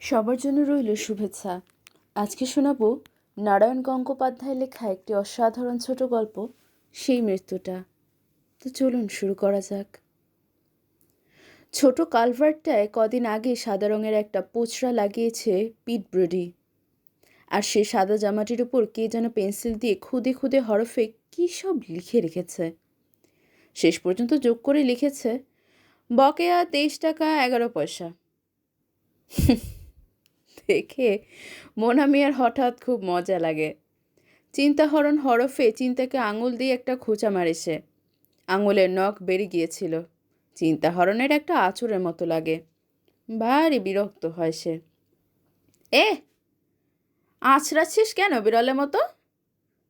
সবার জন্য রইল শুভেচ্ছা। আজকে শোনাবো নারায়ণ গঙ্গোপাধ্যায় লেখা একটি অসাধারণ ছোট গল্প, সেই মৃত্যুটা। তো চলুন শুরু করা যাক। ছোট কালভার্টটায় কদিন আগে সাদা রঙের একটা পোচরা লাগিয়েছে পিট ব্রডি। আর সে সাদা জামাটির উপর কে যেন পেন্সিল দিয়ে খুদে খুদে হরফে কী সব লিখে রেখেছে। শেষ পর্যন্ত যোগ করে লিখেছে, বকেয়া তেইশ টাকা, এগারো পয়সা। দেখে মোনা মিয়ার হঠাৎ খুব মজা লাগে। চিন্তাহরণ হরফে চিন্তাকে আঙুল দিয়ে একটা খোঁচা মারেছে আঙুলের নখ বেরিয়ে গিয়েছিল। চিন্তাহরণের একটা আঁচড়ের মতো লাগে। ভারী বিরক্ত হয় সে। এ আছড়াচ্ছিস কেন বিড়ালের মতো?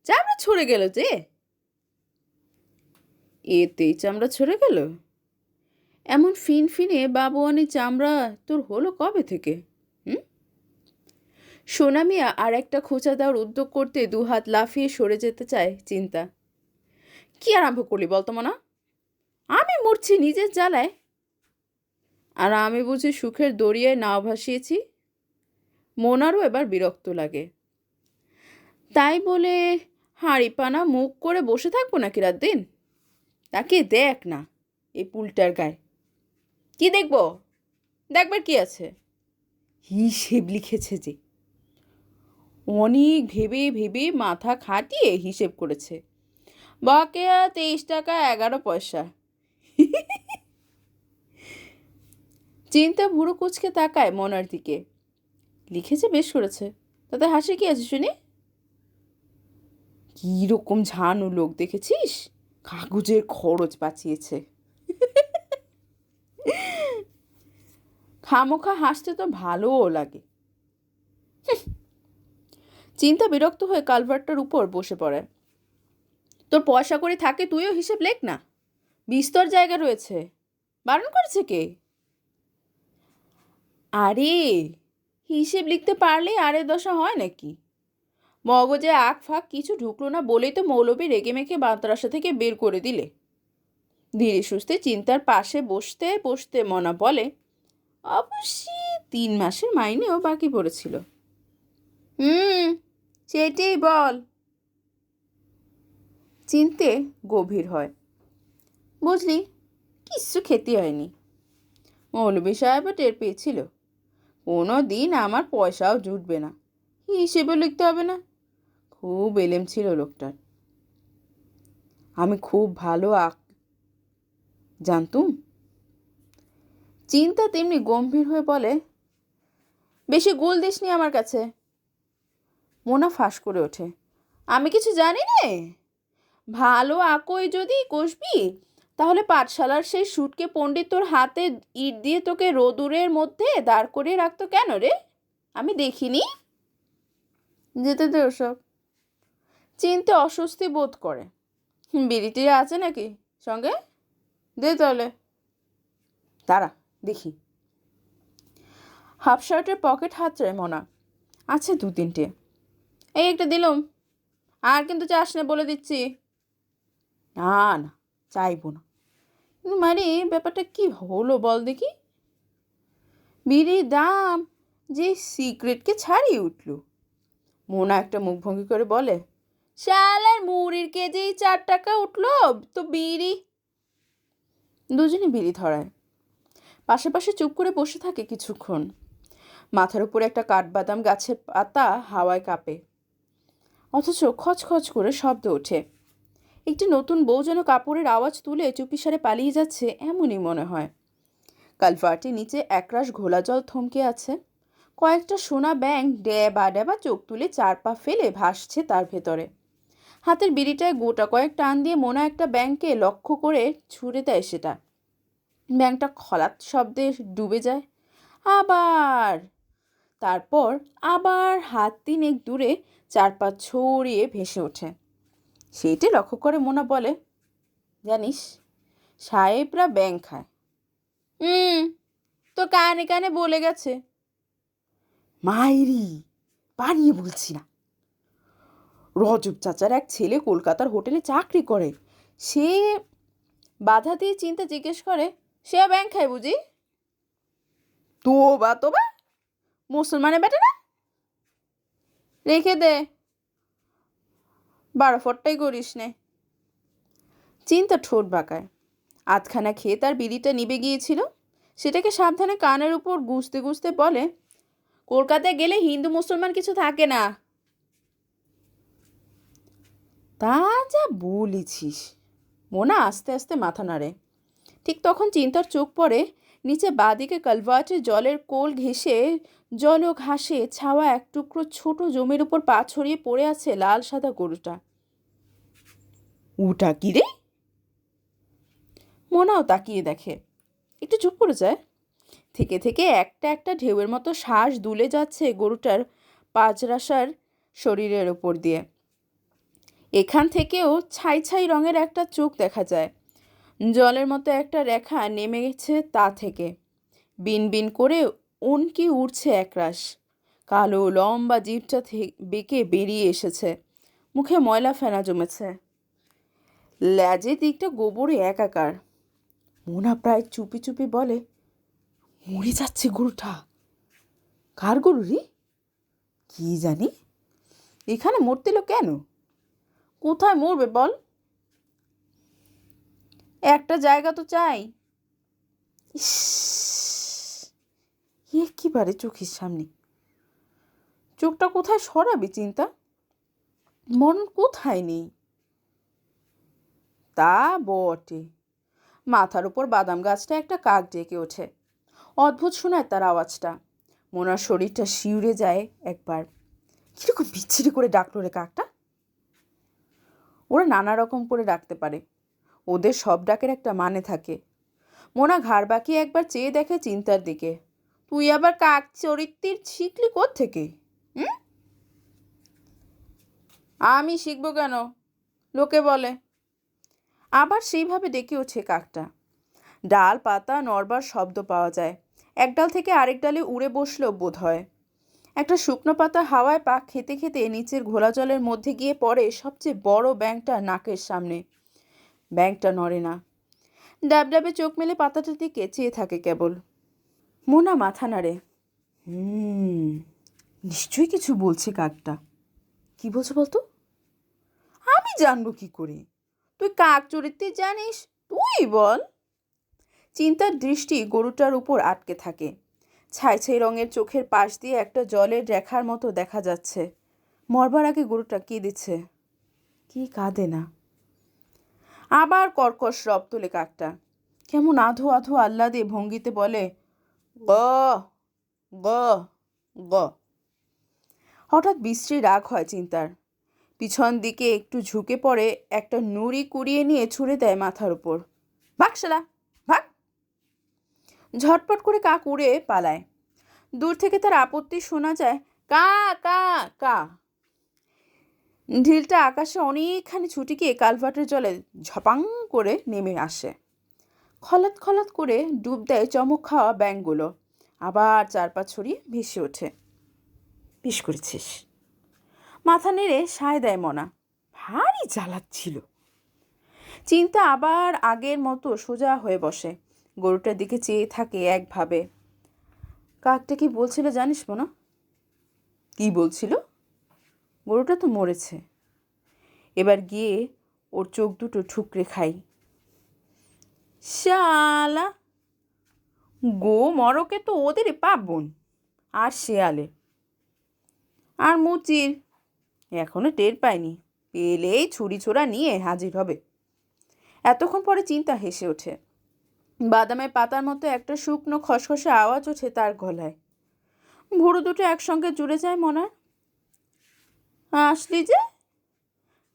চামড়া ছড়ে গেল যে। এতেই চামড়া ছড়ে গেল। এমন ফিন ফিনে বাবুয়ানি চামড়া তোর হলো কবে থেকে? হুম? সোনা মিয়া আর একটা খোঁচা দেওয়ার উদ্যোগ করতে দু হাত লাফিয়ে সরে যেতে চায় চিন্তা। কি আরম্ভ করলি বলতো মনা? আমি মরছি নিজের জ্বালায়। আর আমি বুঝি সুখের দরিয়ায় নাও ভাসিয়েছি। মোনারও এবার বিরক্ত লাগে। তাই বলে হাঁড়ি পানা মুখ করে বসে থাকব নাকি রাত দিন তাকে দেখ না, এই পুলটার গায়ে। কি দেখব? দেখবার কি আছে? হিসেব লিখেছে যে অনেক ভেবে ভেবে মাথা খাটিয়ে হিসেব করেছে। বকেয়া তেইশ টাকা, এগারো পয়সা। চিন্তা ভুরু কুচকে তাকায় মনার দিকে। লিখেছে বেশ করেছে। তাতে হাসি কি আছে শুনি? কীরকম ঝানু লোক দেখেছিস? কাগজের খরচ বাঁচিয়েছে। খামোখা হাসতে তো ভালোও লাগে। চিন্তা বিরক্ত হয়ে কালভার্টটার উপর বসে পড়ে। তোর পয়সা করে থাকে, তুইও হিসেব লেখ না। বিস্তর জায়গা রয়েছে। বারণ করেছে কে? আরে, হিসেব লিখতে পারলেই আরে দশা হয় নাকি? মগজে আখ ফাঁক কিছু ঢুকলো না বলেই তো মৌলবী রেগে মেখে বাতরাসা থেকে বের করে দিলে। ধীরে সুস্থে চিন্তার পাশে বসতে বসতে মনা বলে, অবশ্যই তিন মাসের মাইনেও বাকি পড়েছিল। হুম সেটাই বল। চিনতে গভীর হয়। বুঝলি, কিচ্ছু খেতে হয়নি। মৌলবী সাহেবও টের পেয়েছিল। কোনো দিন আমার পয়সাও জুটবে না। হিসেবে লিখতে হবে না। খুব এলেম ছিল লোকটার। আমি খুব ভালো আঁক। জানতুম? চিন্তা তেমনি গম্ভীর হয়ে বলে, বেশি গোল দিসনি আমার কাছে। মোনা ফাঁস করে ওঠে। আমি কিছু জানি নে? ভালো আকই যদি কষবি, তাহলে পাঠশালার সেই সুটকে পণ্ডিত তোর হাতে ইট দিয়ে তোকে রোদুরের মধ্যে দাঁড় করিয়ে রাখতো কেন রে? আমি দেখিনি। যেতে দে ওসব। চিনতে অস্বস্তি বোধ করে। বিড়িটি আছে নাকি? সঙ্গে? দে তাহলে। দাঁড়া, দেখি। হাফ শার্টের পকেট হাতড়ে মোনা। আছে দু তিনটে। এই একটা দিলুম। আর কিন্তু চাস না বলে দিচ্ছি। না না, চাইব না। মানে ব্যাপারটা কি হলো বল দেখি। বিড়ির দাম যে সিক্রেটকে ছাড়িয়ে উঠল। মোনা একটা মুখভঙ্গি করে বলে, শালার মুড়ির কেজি চার টাকা উঠল, তো বিড়ি। দুজনে বিড়ি ধরায়। পাশে পাশে চুপ করে বসে থাকে কিছুক্ষণ। মাথার উপরে একটা কাঠবাদাম গাছের পাতা হাওয়ায় কাঁপে। অথচ খচখচ করে শব্দ ওঠে। একটি নতুন বউ যেন কাপড়ের আওয়াজ তুলে চুপিসারে পালিয়ে যাচ্ছে, এমনই মনে হয়। কালভার্টের নিচে একরাশ ঘোলা জল থমকে আছে। কয়েকটা সোনা ব্যাং ড্যাবা ড্যাবা চোখ তুলে চার পা ফেলে ভাসছে তার ভেতরে। হাতের বিড়িটায় গোটা কয়েক টান দিয়ে মোনা একটা ব্যাংকে লক্ষ্য করে ছুঁড়ে দেয় সেটা। ব্যাংকটা খলাত শব্দে ডুবে যায়। আবার তারপর আবার হাত তিনেক দূরে চার পা ছড়িয়ে ভেসে ওঠে। সেইটি লক্ষ্য করে মোনা বলে, জানিস, সাহেবরা ব্যাং খায়। হুম, তো কানে কানে বলে গেছে। মাইরি, বানিয়ে বলছি না। রজব চাচার এক ছেলে কলকাতার হোটেলে চাকরি করে। সে বাধা দিয়ে চিন্তা জিজ্ঞেস করে, সে ব্যাংক খায় বুঝি? তো বা তো বা মুসলমানের বেটা না? রেখে দে। বারো ফটটাই করিস নে। চিন্তা ঠোঁট বাঁকায়। আধখানা খেয়ে তার বিড়িটা নিবে গিয়েছিল। সেটাকে সাবধানে কানের উপর গুছতে গুছতে বলে কলকাতায় গেলে হিন্দু মুসলমান কিছু থাকে না। তা যা বলেছিস। মোনা আস্তে আস্তে মাথা নাড়ে। ঠিক তখন চিন্তার চোখ পড়ে নিচে বাদিকে কালভার্টে জলের কোল ঘেঁষে জল ও ঘাসে ছাওয়া এক টুকরো ছোট জমির উপর পা ছড়িয়ে পড়ে আছে লাল সাদা গরুটা। উটা কি রে? মোনাও তাকিয়ে দেখে। একটু চুপ করে যায়। থেকে থেকে একটা একটা ঢেউয়ের মতো শ্বাস দুলে যাচ্ছে গরুটার পাঁচরাসার শরীরের ওপর দিয়ে। এখান থেকেও ছাই ছাই রঙের একটা চোখ দেখা যায়। জলের মতো একটা রেখা নেমে গেছে তা থেকে। বিন বিন করে উনকি উঠছে একরাশ। কালো লম্বা জিভটা থে- বেঁকে বেরিয়ে এসেছে। মুখে ময়লা ফেনা জমেছে। ল্যাজের দিকটা গোবরে একাকার। মোনা প্রায় চুপি চুপি বলে, মরে যাচ্ছে গরুটা। কার গরু রে? কি জানি? এখানে মরতেল কেন? কোথায় মরবে বল? একটা জায়গা তো চাই। ইস, একেবারে চোখের সামনে। চোখটা কোথায় সরাবে চিন্তা? মরণ কোথায় নেই? তা বটে। মাথার উপর বাদাম গাছটা একটা কাক ডেকে ওঠে। অদ্ভুত শোনায় তার আওয়াজটা। মোনার শরীরটা শিউরে যায় একবার। কীরকম বিচ্ছিরি করে ডাকলো রে কাকটা? ওরা নানা রকম করে ডাকতে পারে। ওদের সব ডাকের একটা মানে থাকে। মোনা ঘাড় বাঁকিয়ে একবার চেয়ে দেখে চিন্তার দিকে। তুই আবার কাক চরিত্রের শিখলি থেকে আমি শিখব কেন? লোকে বলে। আবার সেইভাবে ডেকে ওঠে কাকটা। ডাল, পাতা, নড়বার শব্দ পাওয়া যায়। এক ডাল থেকে আরেক ডালে উড়ে বসল বোধ হয় একটা শুকনো পাতা হাওয়ায় পাক খেতে খেতে নিচের ঘোলা জলের মধ্যে গিয়ে পড়ে সবচেয়ে বড় ব্যাংকটা নাকের সামনে। ব্যাংকটা নড়ে না। ডাব ডাবে চোখ মেলে পাতাটার দিকে চেয়ে থাকে কেবল। মোনা মাথা নাড়ে। হুম, নিশ্চয়ই কিছু বলছে কাকটা। কি বলছো বলতো? আমি জানব কি করে? তুই কাক চরিত্রে জানিস? তুই বল। চিন্তার দৃষ্টি গরুটার উপর আটকে থাকে। ছাই ছাই রঙের চোখের পাশ দিয়ে একটা জলের রেখার মতো দেখা যাচ্ছে। মরবার আগে গরুটা কি দিচ্ছে? কি কাঁদে না? আবার কর্কশ রব তোলে কাকটা কেমন আধো আধো আহ্লাদে ভঙ্গিতে বলে, গ গ গ। হঠাৎ বিশ্রী রাগ হয় চিন্তার। পিছন দিকে একটু ঝুঁকে পড়ে একটা নুড়ি কুড়িয়ে নিয়ে ছুঁড়ে দেয় মাথার উপর। ভাগ, শালা, ভাগ। ঝটপট করে কাক উড়ে পালায়। দূর থেকে তার আপত্তি শোনা যায়, কা কা কা। ঢিলটা আকাশে অনেকখানি ছুটি গিয়ে কালভার্টের জলে ঝপাং করে নেমে আসে। খলাত খলাত করে ডুব দেয় চমক খাওয়া ব্যাঙগুলো। আবার চার পা ছড়িয়ে ভেসে ওঠে। বেশ করেছিস। মাথা নেড়ে সায় দেয় মনা। ভারী জ্বালাচ্ছিল চিন্তা আবার আগের মতো সোজা হয়ে বসে। গরুটার দিকে চেয়ে থাকে একভাবে। কাকটা কি বলছিল জানিস মনা? কি বলছিল? গরুটা তো মরেছে। এবার গিয়ে ওর চোখ দুটো ঠুকরে খাই। শালা, গো মরকে তো ওদের পাবন আর শেয়ালে। আর মুচির এখনও টের পায়নি, পেলেই ছুরি ছোড়া নিয়ে হাজির হবে। এতক্ষণ পরে চিন্তা হেসে ওঠে। বাদামের পাতার মতো একটা শুকনো খসখসে আওয়াজ ওঠে তার গলায়। ভুরু দুটো একসঙ্গে জুড়ে যায় মনার আসলি যে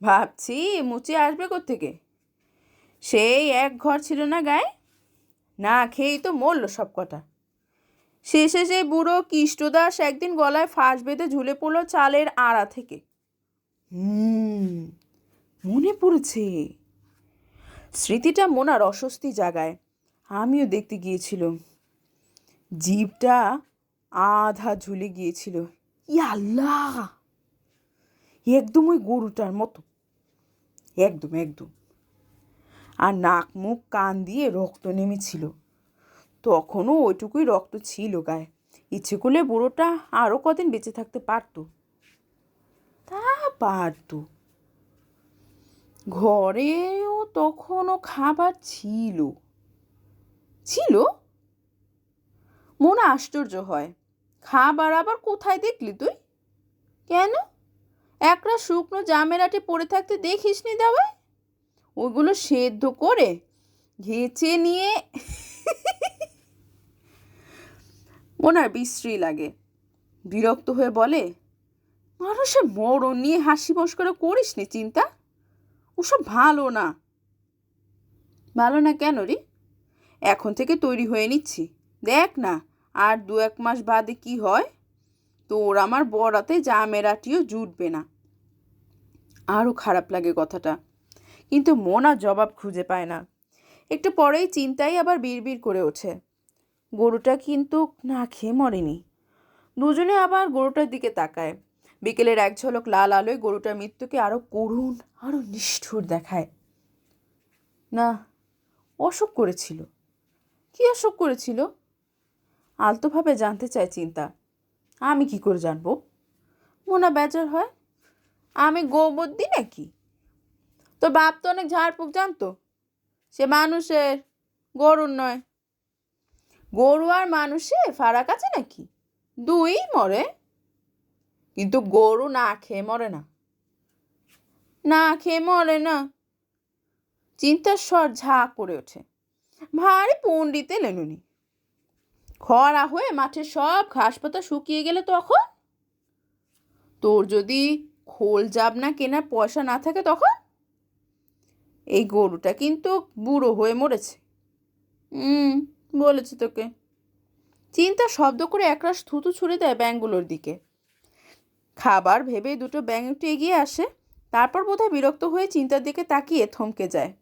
ভাবছি মুচি আসবে থেকে সেই এক ঘর ছিল না গায়ে? না খেয়েই তো মরল সব কটা শেষে সেই বুড়ো কৃষ্টদাস একদিন গলায় ফাঁস বেঁধে ঝুলে পড়ল চালের আড়া থেকে। হুম, মনে পড়েছে। স্মৃতিটা মোনার অস্বস্তি জাগায়। আমিও দেখতে গিয়েছিলাম। জীবটা আধা ঝুলে গিয়েছিল। ই আল্লাহ একদম ওই গরুটার মতো। একদম একদম। আর নাক, মুখ, কান দিয়ে রক্ত নেমেছিল। তখনও ওইটুকুই রক্ত ছিল গায়ে। ইচ্ছে করলে বুড়োটা আরও কদিন বেঁচে থাকতে পারতো। তা পারতো। ঘরেও তখনও খাবার ছিল। ছিল? মনে আশ্চর্য হয়। খাবার আবার কোথায় দেখলি তুই? কেন? একটা শুকনো জামের আটে পড়ে থাকতে দেখিস নি দাওয়ায় ওগুলো সেদ্ধ করে ঘেঁচে নিয়ে ওনার বিশ্রী লাগে। বিরক্ত হয়ে বলে, মানুষের মরণ নিয়ে হাসি মস্করা করিস নি চিন্তা? ওসব ভালো না। ভালো না কেন রে? এখন থেকে তৈরি হয়ে নিচ্ছি। দেখ না, আর দু এক মাস বাদে কি হয়? তোর আমার বরাতে বড়াতে জামেরাটিও জুটবে না। আরও খারাপ লাগে কথাটা। কিন্তু মোনা জবাব খুঁজে পায় না। একটু পরেই চিন্তাই আবার বিড়বিড় করে ওঠে। গরুটা কিন্তু না খেয়ে মরেনি। দুজনে আবার গরুটার দিকে তাকায়। বিকেলের এক ঝলক লাল আলোয় গরুটার মৃত্যুকে আরও করুণ, আরও নিষ্ঠুর দেখায়। না অসুখ করেছিল। কি অসুখ করেছিল? আলতোভাবে জানতে চায় চিন্তা। আমি কি করে জানব? মোনা বেজার হয়। আমি গোবর দিই নাকি? তোর বাপ তো অনেক ঝাড়ফুঁক জানতো। সে মানুষের গরুর নয়। গরু আর মানুষে ফারাক আছে নাকি? দুই মরে। কিন্তু গরু না খেয়ে মরে না। না খেয়ে মরে না। চিন্তার স্বর ঝা করে ওঠে। ভারী পণ্ডিতে লেনুনি। খরা হয়ে মাঠের সব ঘাস পাতা শুকিয়ে গেলে তখন? তোর যদি খোল জাবনা কেনার পয়সা না থাকে তখন? এই গরুটা কিন্তু বুড়ো হয়ে মরেছে। হুম বলেছে তোকে। চিন্তা শব্দ করে একরাশ থুতু ছুড়ে দেয় ব্যাঙগুলোর দিকে। খাবার ভেবে দুটো ব্যাঙ একটু এগিয়ে আসে। তারপর বোধহয় বিরক্ত হয়ে চিন্তার দিকে তাকিয়ে থমকে যায়।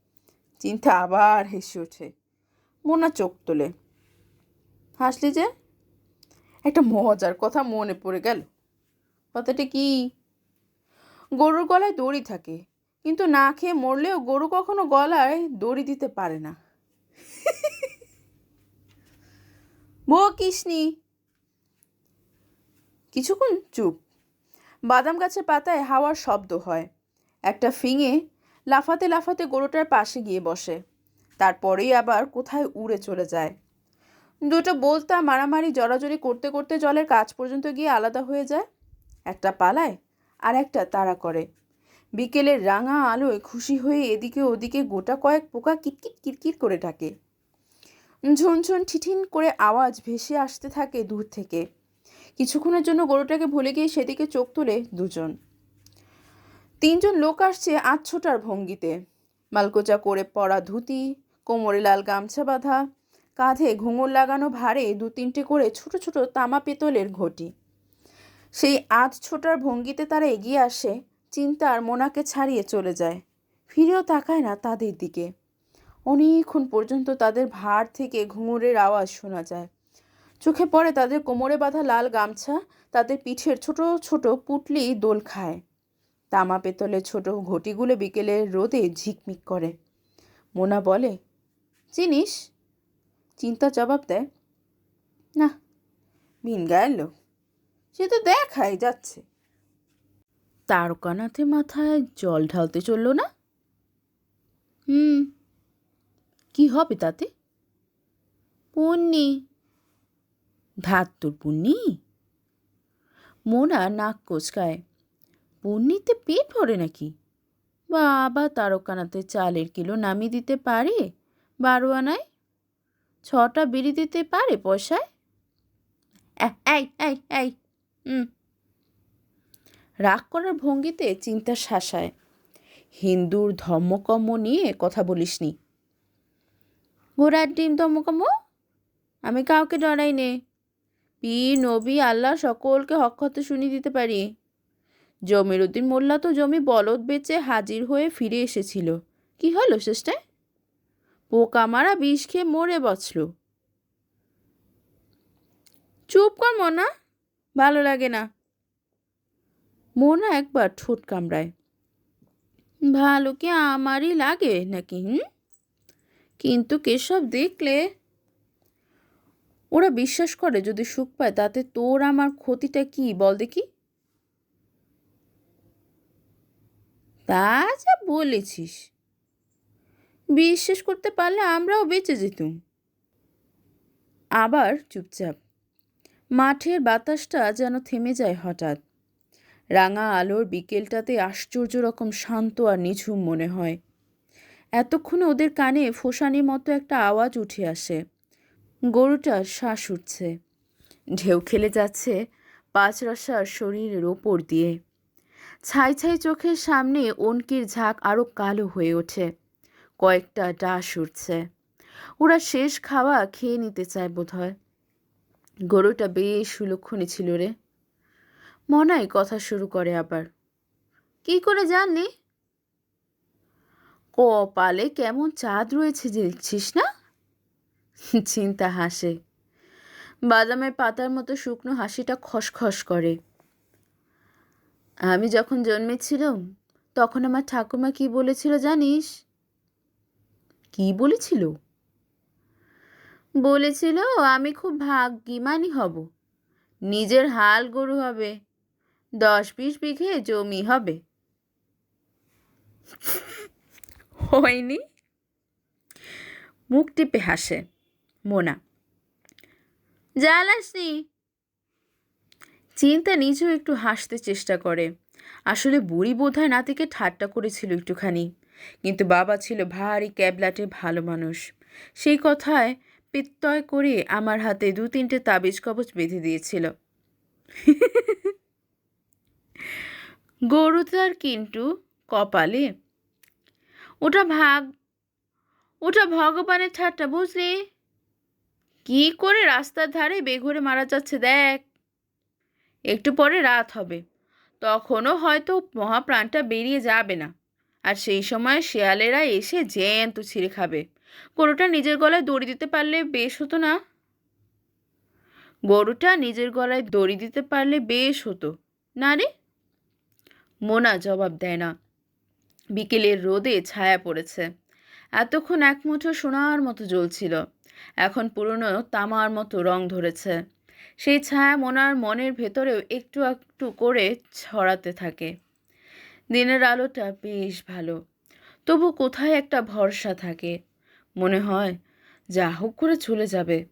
চিন্তা আবার হেসে ওঠে। মোনা চোখ তোলে। হাসলি যে? একটা মজার কথা মনে পড়ে গেল। কথাটা কি? গরুর গলায় দড়ি থাকে, কিন্তু না খেয়ে মরলেও গরু কখনো গলায় দড়ি দিতে পারে না। বকিসনি। কিছুক্ষণ চুপ। বাদাম গাছের পাতায় হাওয়ার শব্দ হয়। একটা ফিঙে লাফাতে লাফাতে গরুটার পাশে গিয়ে বসে। তারপরেই আবার কোথায় উড়ে চলে যায়। দুটো বলতা মারামারি, জড়াজড়ি করতে করতে জলের কাজ পর্যন্ত গিয়ে আলাদা হয়ে যায়। একটা পালায় আর একটা তাড়া করে। বিকেলের রাঙা আলোয় খুশি হয়ে এদিকে ওদিকে গোটা কয়েক পোকা কিটকিট কিটকিট করে ডাকে ঝুনঝুন, ঠিঠিন করে আওয়াজ ভেসে আসতে থাকে দূর থেকে। কিছুক্ষণের জন্য গরুটাকে ভুলে গিয়ে সেদিকে চোখ তুলে দুজন। তিনজন লোক আসছে আচ্ছোটার ভঙ্গিতে। মালকোচা করে পরা ধুতি, কোমরে লাল গামছা বাঁধা কাঁধে ঘুঙুর লাগানো ভারে দু তিনটে করে ছোট ছোট তামা পেতলের ঘটি। সেই আধ ছোটার ভঙ্গিতে তারা এগিয়ে আসে চিন্তার মোনাকে ছাড়িয়ে চলে যায়। ফিরেও তাকায় না তাদের দিকে। অনেকক্ষণ পর্যন্ত তাদের ভার থেকে ঘুঙুরের আওয়াজ শোনা যায়। চোখে পড়ে তাদের কোমরে বাঁধা লাল গামছা, তাদের পিঠের ছোট ছোট পুটলি দোল খায়। তামা পেতলের ছোট ঘটিগুলো বিকেলের রোদে ঝিকমিক করে। মোনা বলে, চিনিস? চিন্তা জবাব দেয় না ভিন গায়ের লোক। সে তো দেখাই যাচ্ছে। তারকানাথে মাথায় জল ঢালতে চলল না? হুম। কি হবে তাতে? পুণ্যি ধাত্তুর পুণ্যি মোনা নাক কোচকায় পুণ্যিতে পেট ভরে নাকি? বাবা তারকানাথে চালের কিলো নামিয়ে দিতে পারে বারো আনায় ছটা বিড়ি দিতে পারে পয়সায় এই এই হুম রাগ করার ভঙ্গিতে চিন্তা শাসায়। হিন্দুর ধর্মকর্ম নিয়ে কথা বলিসনি। ঘোড়ার ডিম ধর্মকর্ম? আমি কাউকে ডরাই নে। পীর, নবী, আল্লাহ সকলকে হক্ষতে শুনিয়ে দিতে পারি। জমির উদ্দিন মোল্লা তো জমি বলদ বেচে হাজির হয়ে ফিরে এসেছিল। কি হলো শেষটায়? পোকা মারা বিষ খেয়ে মরে বছল। চুপ কর মনা, ভালো লাগে না। মোনা একবার ঠোঁট কামড়ায়। ভালো কি আমারই লাগে নাকি, হুম? কিন্তু কেশব দেখলে ওরা বিশ্বাস করে যদি সুখ পায়, তাতে তোর আমার ক্ষতিটা কি বল দেখি? তা যা বলেছিস। বিশ্বাস করতে পারলে আমরাও বেঁচে যেতুম। আবার চুপচাপ। মাঠের বাতাসটা যেন থেমে যায় হঠাৎ। রাঙা আলোর বিকেলটাতে আশ্চর্য রকম শান্ত আর নিঝুম মনে হয়। এতক্ষণে ওদের কানে ফোসানির মতো একটা আওয়াজ উঠে আসে। গরুটার শ্বাস উঠছে। ঢেউ খেলে যাচ্ছে পাঁচরসার শরীরের ওপর দিয়ে। ছাই ছাই চোখের সামনে অনকির ঝাঁক আরও কালো হয়ে ওঠে। কয়েকটা ডাস উঠছে। ওরা শেষ খাওয়া খেয়ে নিতে চায় বোধহয়। গরুটা বেশ সুলক্ষণী ছিল রে। মনাই কথা শুরু করে আবার। কি করে জানলি? কপালে কেমন চাঁদ রয়েছে দেখছিস না চিন্তা হাসে। বাদামের পাতার মতো শুকনো হাসিটা খসখস করে। আমি যখন জন্মেছিলাম, তখন আমার ঠাকুমা কি বলেছিল জানিস? কি বলেছিল? বলেছিল, আমি খুব ভাগ্যিমানি হব। নিজের হাল গরু হবে, দশ বিশ বিঘে জমি হবে। হয়নি? মুখ টিপে হাসে মোনা। জ্বালাসনি চিন্তা নিজেও একটু হাসতে চেষ্টা করে। আসলে বুড়ি বোধ বোধহয় নাতিকে ঠাট্টা করেছিল একটুখানি। কিন্তু বাবা ছিল ভারী ক্যাবলাটে ভালো মানুষ। সেই কথায় পিত্তয় করে আমার হাতে দু তিনটে তাবিজ কবচ বেঁধে দিয়েছিল। গরুতার কিন্তু কপালে। ওটা ভাগ, ওটা ভগবানের ঠাট্টা, বুঝলি? কি করে রাস্তার ধারে বেঘরে মারা যাচ্ছে, দেখ। একটু পরে রাত হবে, তখনও হয়তো মহাপ্রাণটা বেরিয়ে যাবে না। আর সেই সময় শেয়ালেরা এসে জ্যান্ত ছিঁড়ে খাবে। গরুটা নিজের গলায় দড়ি দিতে পারলে বেশ হতো না? গরুটা নিজের গলায় দড়ি দিতে পারলে বেশ হতো। না রে? মোনা জবাব দেয় না। বিকেলের রোদে ছায়া পড়েছে। এতক্ষণ এক মুঠো সোনার মতো জ্বলছিল। এখন পুরনো তামার মতো রং ধরেছে। সেই ছায়া মোনার মনের ভেতরেও একটু একটু করে ছড়াতে থাকে। দিনের আলোটা বেশ ভালো। তবু কোথায় একটা ভরসা থাকে। মনে হয়, যা হোক করে চলে যাবে।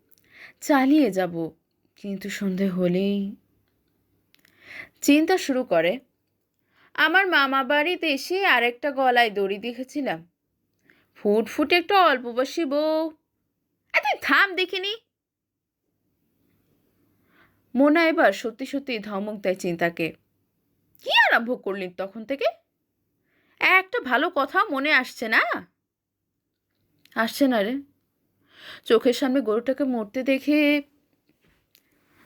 চালিয়ে যাব, কিন্তু সন্ধে হলেই। চিন্তা শুরু করে, আমার মামা বাড়িতে এসে আরেকটা গলায় দড়ি দেখেছিলাম। ফুট ফুট একটু অল্প বসি বউ। এত থাম, দেখিনি? মোনা এবার সত্যি সত্যি ধমক দেয় চিন্তাকে। কি আরম্ভ করলি তখন থেকে? একটা ভালো কথা মনে আসছে না? আসছে না রে। চোখের সামনে গরুটাকে মরতে দেখে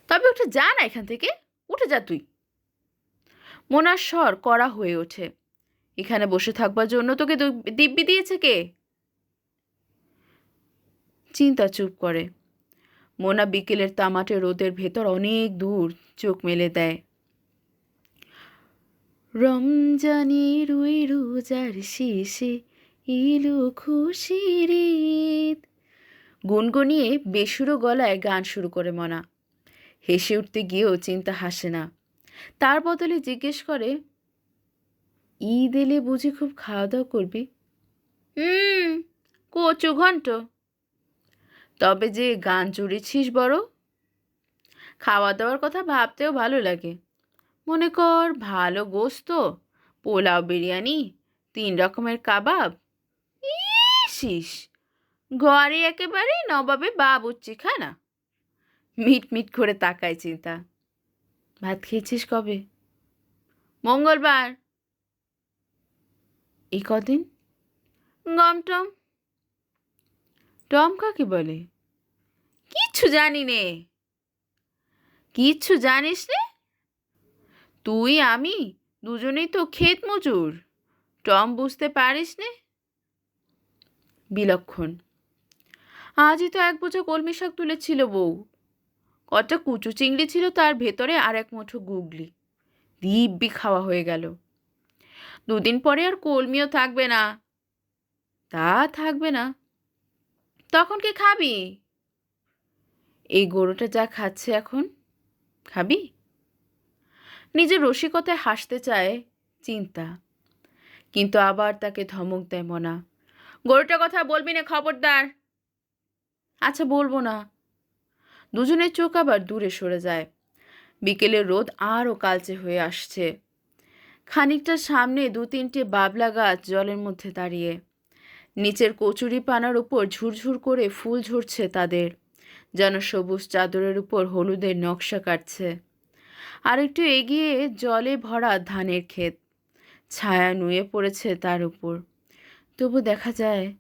তবে উঠে যা না এখান থেকে, উঠে যা তুই। মোনার স্বর কড়া হয়ে ওঠে। এখানে বসে থাকবার জন্য তোকে দিব্যি দিয়েছে কে? চিন্তা চুপ করে। মোনা বিকেলের তামাটে রোদের ভেতর অনেক দূর চোখ মেলে দেয়। রমজানের ওই রোজার শেষে এলো খুশির ঈদ। গুনগুনিয়ে বেসুরো গলায় গান শুরু করে মনা। হেসে উঠতে গিয়েও চিন্তা হাসে না। তার বদলে জিজ্ঞেস করে, ঈদ এলে বুঝি খুব খাওয়া দাওয়া করবি? হুম, কচু ঘন্ট। তবে যে গান জুড়েছিস বড়? খাওয়া দাওয়ার কথা ভাবতেও ভালো লাগে। মনে কর ভালো গোস্ত, পোলাও বিরিয়ানি, তিন রকমের কাবাব। ইসিস, ঘরে একেবারে নবাবে বাবুচ্চি খানা মিট মিট করে তাকায় চিন্তা। ভাত খেয়েছিস কবে? মঙ্গলবার। এই কদিন? গম টম। টম কাকে বলে? কিচ্ছু জানি নে। কিচ্ছু জানিস নে? তুই, আমি, দুজনেই তো ক্ষেত মজুর। টম, বুঝতে পারিস নে? বিলক্ষণ। আজই তো এক বোঝা কলমি শাক তুলেছিল বউ। কটা কুচু চিংড়ি ছিল তার ভেতরে আর এক মুঠো গুগলি। দিব্যি খাওয়া হয়ে গেল। দুদিন পরে আর কলমিও থাকবে না। তা থাকবে না। তখন কি খাবি? এই গরুটা যা খাচ্ছে এখন, খাবি? নিজের রসিকতায় হাসতে চায় চিন্তা। কিন্তু আবার তাকে ধমক দেয় মনা। গরুটার কথা বলবি না, খবরদার। আচ্ছা বলব না। দুজনের চোখ আবার দূরে সরে যায়। বিকেলের রোদ আরও কালচে হয়ে আসছে। খানিকটা সামনে দু তিনটে বাবলা গাছ জলের মধ্যে দাঁড়িয়ে। নিচের কচুরি পানার উপর ঝুরঝুর করে ফুল ঝরছে তাদের, যেন সবুজ চাদরের উপর হলুদের নকশা কাটছে। আর একটু এগিয়ে জলে ভরা ধানের ক্ষেত। ছায়া নুয়ে পড়েছে তার উপর। তবু দেখা যায়,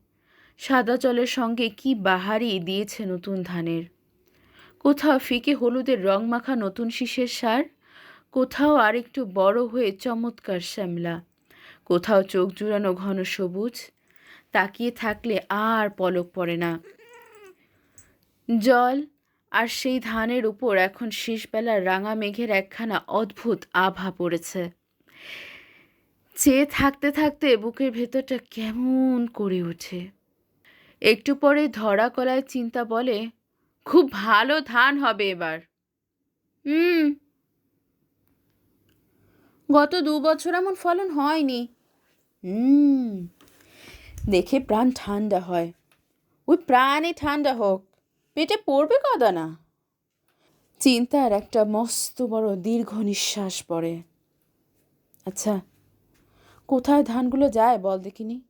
সাদা জলের সঙ্গে কি বাহারি দিয়েছে নতুন ধানের। কোথাও ফিকে হলুদের রং মাখা নতুন শীষের সার, কোথাও আর একটু বড় হয়ে চমৎকার শ্যামলা, কোথাও চোখ জুড়ানো ঘন সবুজ, তাকিয়ে থাকলে আর পলক পড়ে না। জল আর সেই ধানের উপর এখন শেষবেলার রাঙা মেঘের একখানা অদ্ভুত আভা পড়েছে। চেয়ে থাকতে থাকতে বুকের ভেতরটা কেমন করে ওঠে। একটু পরে ধরা কলায় চিন্তা বলে, খুব ভালো ধান হবে এবার। হুম। গত দু বছর এমন ফলন হয়নি। হুম। দেখে প্রাণ ঠান্ডা হয়। ওই প্রাণে ঠান্ডা হোক। পেটে পড়বে কদা না চিন্তার একটা মস্ত বড় দীর্ঘ নিঃশ্বাস পড়ে। আচ্ছা কোথায় ধানগুলো যায় বল দেখিনি?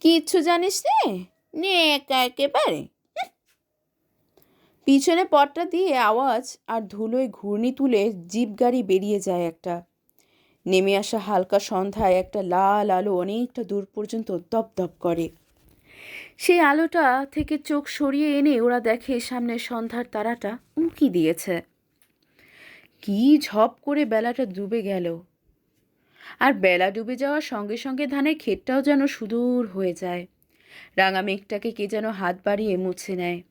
কিচ্ছু জানিস নে? নে একা একেবারে। পিছনে পটটা দিয়ে আওয়াজ আর ধুলোয় ঘূর্ণি তুলে জিপ গাড়ি বেরিয়ে যায় একটা। নেমে আসা হালকা সন্ধ্যায় একটা লাল আলো অনেকটা দূর পর্যন্ত দপদপ করে। সেই আলোটা থেকে চোখ সরিয়ে এনে ওরা দেখে সামনে সন্ধ্যার তারাটা উঁকি দিয়েছে। কি ঝপ করে বেলাটা ডুবে গেল। আর বেলা ডুবে যাওয়ার সঙ্গে সঙ্গে ধানের ক্ষেতটাও যেন সুদূর হয়ে যায়। রাঙা মেঘটাকে কে যেন হাত বাড়িয়ে মুছে নেয়।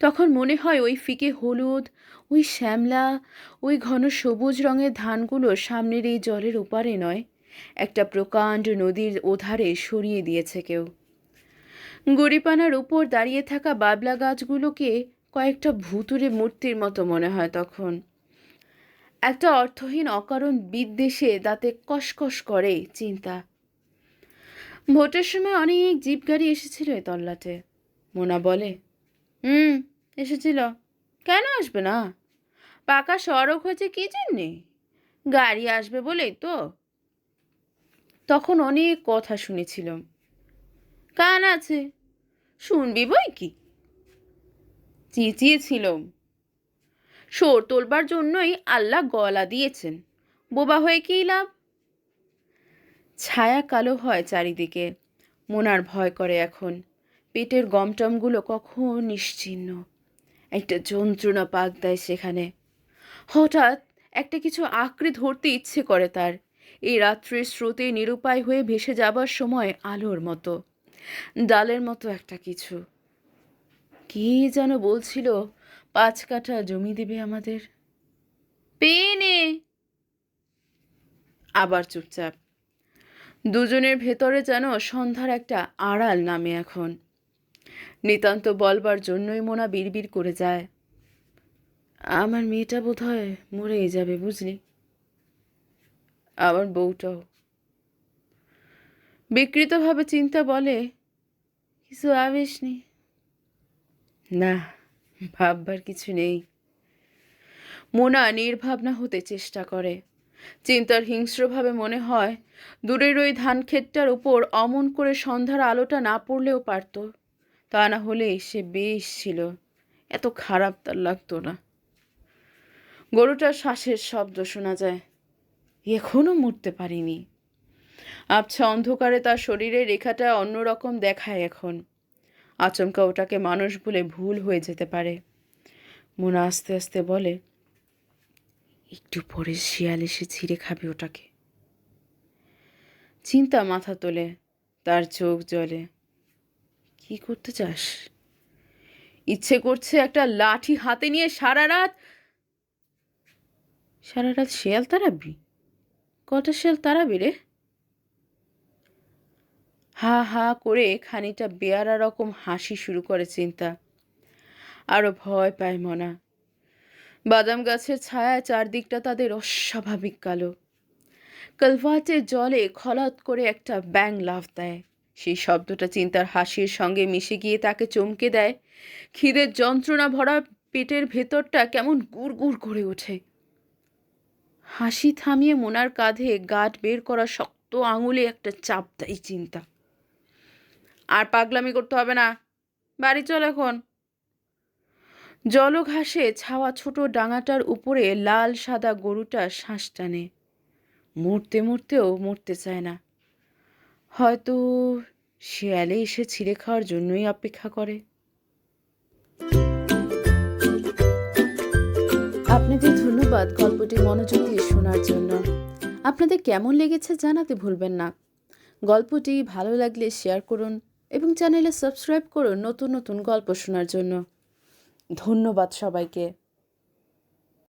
তখন মনে হয় ওই ফিকে হলুদ, ওই শ্যামলা, ওই ঘন সবুজ রঙের ধানগুলো সামনের এই জলের ওপারে নয়, একটা প্রকাণ্ড নদীর ওধারে সরিয়ে দিয়েছে কেউ। গড়িপানার উপর দাঁড়িয়ে থাকা বাবলা গাছগুলোকে কয়েকটা ভুতুরে মূর্তির মতো মনে হয় তখন। একটা অর্থহীন অকারণ বিদ্বেষে দাঁতে কসকস করে চিন্তা। ভোটের সময় অনেক জিপ গাড়ি এসেছিল এ তল্লাটে। মোনা বলে, হুম, এসেছিল। কেন আসবে না? পাকা সড়ক হয়েছে কি জন্যে? গাড়ি আসবে বলেই তো? তখন অনেক কথা শুনেছিলাম। কান আছে। শুনবি বই কি? চেঁচিয়েছিলাম। সোর তোলবার জন্যই আল্লাহ গলা দিয়েছেন। বোবা হয়ে কী লাভ? ছায়া কালো হয় চারিদিকে। মোনার ভয় করে এখন। পেটের গমটমগুলো কখন নিশ্চিহ্ন একটা যন্ত্রণা পাক দেয় সেখানে। হঠাৎ একটা কিছু আঁকড়ে ধরতে ইচ্ছে করে তার। এই রাত্রের স্রোতে নিরুপায় হয়ে ভেসে যাবার সময় আলোর মতো। ডালের মতো একটা কিছু। কে যেন বলছিল, পাঁচ কাঠা জমি দেবে আমাদের। পেয়ে আবার চুপচাপ। দুজনের ভেতরে যেন সন্ধ্যার একটা আড়াল নামে এখন। নিতান্ত বলবার জন্যই মোনা বিড়বিড় করে যায়। আমার মেয়েটা বোধ হয় মরেই যাবে, বুঝলি? আমার বউটাও। বিকৃতভাবে চিন্তা বলে, কিছু আবেশ নেই না, ভাববার কিছু নেই। মোনা নির্ভাবনা হতে চেষ্টা করে। চিন্তার হিংস্রভাবে মনে হয়, দূরের ওই ধান ক্ষেতটার উপর অমন করে সন্ধ্যার আলোটা না পড়লেও পারত। তা না হলে সে বেশ ছিল। এত খারাপ তার লাগতো না। গরুটার শ্বাসের শব্দ শোনা যায়। এখনও মরতে পারিনি। আবছা অন্ধকারে তার শরীরের রেখাটা অন্যরকম দেখায় এখন। আচমকা ওটাকে মানুষ বলে ভুল হয়ে যেতে পারে। মোনা আস্তে আস্তে বলে, একটু পরে শিয়াল এসে ছিঁড়ে খাবে ওটাকে। চিন্তা মাথা তোলে, তার চোখ জলে কি করতে চাস? ইচ্ছে করছে একটা লাঠি হাতে নিয়ে সারা রাত সারা রাত শিয়াল তাড়াবি? কটা শিয়াল তাড়াবি রে? হা হা করে খানিকটা বেয়ারা রকম হাসি শুরু করে চিন্তা। আরও ভয় পায় মনা। বাদাম গাছের ছায়া চারদিকটা তাদের অস্বাভাবিক কালো। কালভার্টের জলে খলাত করে একটা ব্যাং লাফ দেয়। সেই শব্দটা চিন্তার হাসির সঙ্গে মিশে গিয়ে তাকে চমকে দেয়। খিদের যন্ত্রণা ভরা পেটের ভেতরটা কেমন গুড় গুড় করে ওঠে। হাসি থামিয়ে মোনার কাঁধে গাঁট বের করা শক্ত আঙুলে একটা চাপ দেয় চিন্তা। আর পাগলামি করতে হবে না। বাড়ি চল এখন। জলঘাসে ছাওয়া ছোট ডাঙাটার উপরে লাল সাদা গরুটা শ্বাস টানে। মরতে মরতেও মরতে চায় না। হয়তো শেয়ালে এসে ছিঁড়ে খাওয়ার জন্যই অপেক্ষা করে। আপনাদের ধন্যবাদ গল্পটি মনোযোগ দিয়ে শোনার জন্য। আপনাদের কেমন লেগেছে জানাতে ভুলবেন না। গল্পটি ভালো লাগলে শেয়ার করুন এবং চ্যানেলে সাবস্ক্রাইব করুন নতুন নতুন গল্প শোনার জন্য। ধন্যবাদ সবাইকে।